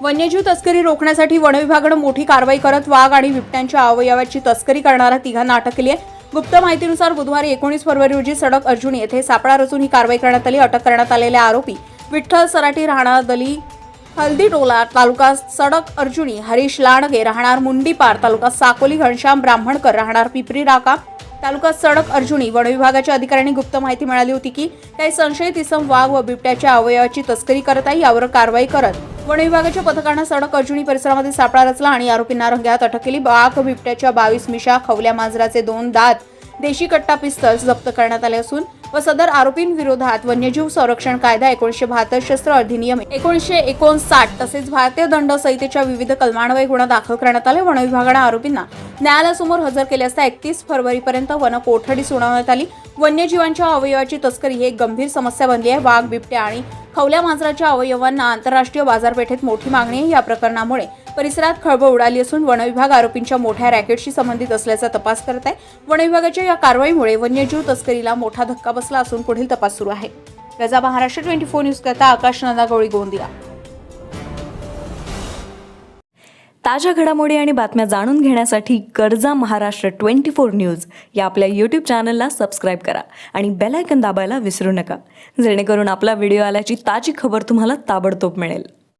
वन्यजीव तस्करी रोखण्यासाठी वन विभागानं मोठी कारवाई करत वाघ आणि बिबट्यांच्या अवयवाची तस्करी करणाऱ्या तिघांना अटक केली आहे. गुप्त माहितीनुसार बुधवारी एकोणीस फरवरी रोजी सडक अर्जुनी येथे सापळा रचून ही कारवाई करण्यात आली. अटक करण्यात आलेले आरोपी विठ्ठल सराटी राहणार दली हल्दीटोला तालुका सडक अर्जुनी हरीश लांडगे राहणार मुंडीपार तालुका साकोली घनश्याम ब्राह्मणकर राहणार पिपरी राका तालुका सडक अर्जुनी. वन विभागाच्या अधिकाऱ्यांनी गुप्त माहिती मिळाली होती की काही संशयित इसम वाघ व बिबट्याच्या अवयवाची तस्करी करत आहे यावर कारवाई करत वन विभागाच्या पथकानं सडक अर्जुनी परिसरामध्ये सापळा रचला आणि आरोपींना रंग्यात अटक केली. वाघ बिबट्याच्या बावीस मिशा खवल्या मांजराचे दोन दात देशी कट्टा पिस्तल्स जप्त करण्यात आले असून व सदर आरोपींविरोधात वन्यजीव संरक्षण कायदा एकोणीसशे बहात्तर शस्त्र अधिनियम एकोणीसशे एकोणसाठ तसेच भारतीय दंड संहितेच्या विविध कलमान्वये गुन्हा दाखल करण्यात आले. वन विभागानं आरोपींना न्यायालयासमोर हजर केले असता एकतीस फरवरीपर्यंत वन कोठडी सुनावण्यात आली. वन्यजीवांच्या अवयवाची तस्करी ही एक गंभीर समस्या बनली आहे. वाघ बिबट्या आणि खवल्या मांजराच्या अवयवांना आंतरराष्ट्रीय बाजारपेठेत मोठी मागणी आहे. या प्रकरणामुळे परिसरात खळबळ उडाली असून वनविभाग आरोपींच्या मोठ्या रॅकेटशी संबंधित असल्याचा तपास करत आहे. वनविभागाच्या या कारवाईमुळे वन्यजीव तस्करीला मोठा धक्का बसला असून पुढील तपास सुरू आहे. गजा महाराष्ट्र ट्वेंटी फोर न्यूज करता आकाश नंदागवळी गोंदिया. ताज्या घडामोडी आणि बातम्या जाणून घेण्यासाठी कर्जा महाराष्ट्र ट्वेंटी फोर न्यूज या आपल्या यूट्यूब चॅनलला सबस्क्राईब करा आणि बेलायकन दाबायला विसरू नका. जेणेकरून आपला व्हिडिओ आल्याची ताजी खबर तुम्हाला ताबडतोब मिळेल.